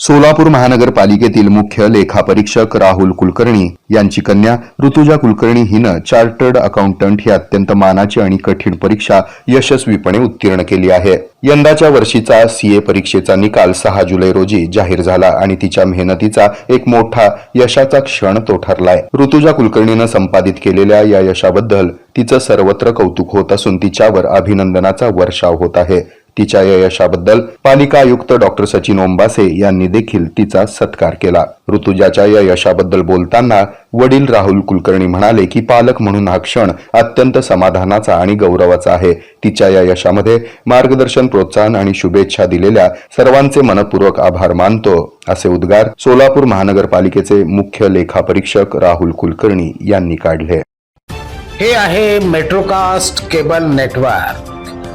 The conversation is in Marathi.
सोलापूर महानगरपालिकेतील मुख्य लेखापरीक्षक राहुल कुलकर्णी यांची कन्या ऋतुजा कुलकर्णी हिनं चार्टर्ड अकाउंटंट ही अत्यंत मानाची आणि कठीण परीक्षा यशस्वीपणे उत्तीर्ण केली आहे. यंदाच्या वर्षीचा सीए परीक्षेचा निकाल सहा जुलै रोजी जाहीर झाला आणि तिच्या मेहनतीचा एक मोठा यशाचा क्षण तो ठरलाय. ऋतुजा कुलकर्णीनं संपादित केलेल्या या यशाबद्दल तिचं सर्वत्र कौतुक होत असून तिच्यावर अभिनंदनाचा वर्षाव होत आहे. तिच्या या यशाबद्दल पालिका आयुक्त डॉक्टर सचिन ओंबासे यांनी देखील तिचा सत्कार केला. ऋतुजाच्या या यशाबद्दल बोलताना वडील राहुल कुलकर्णी म्हणाले की पालक म्हणून हा क्षण अत्यंत समाधानाचा आणि गौरवाचा आहे. तिच्या या यशामध्ये मार्गदर्शन प्रोत्साहन आणि शुभेच्छा दिलेल्या सर्वांचे मनपूर्वक आभार मानतो असे उद्गार सोलापूर महानगरपालिकेचे मुख्य लेखापरीक्षक राहुल कुलकर्णी यांनी काढले. हे आहे मेट्रोकास्ट केबल नेटवर्क.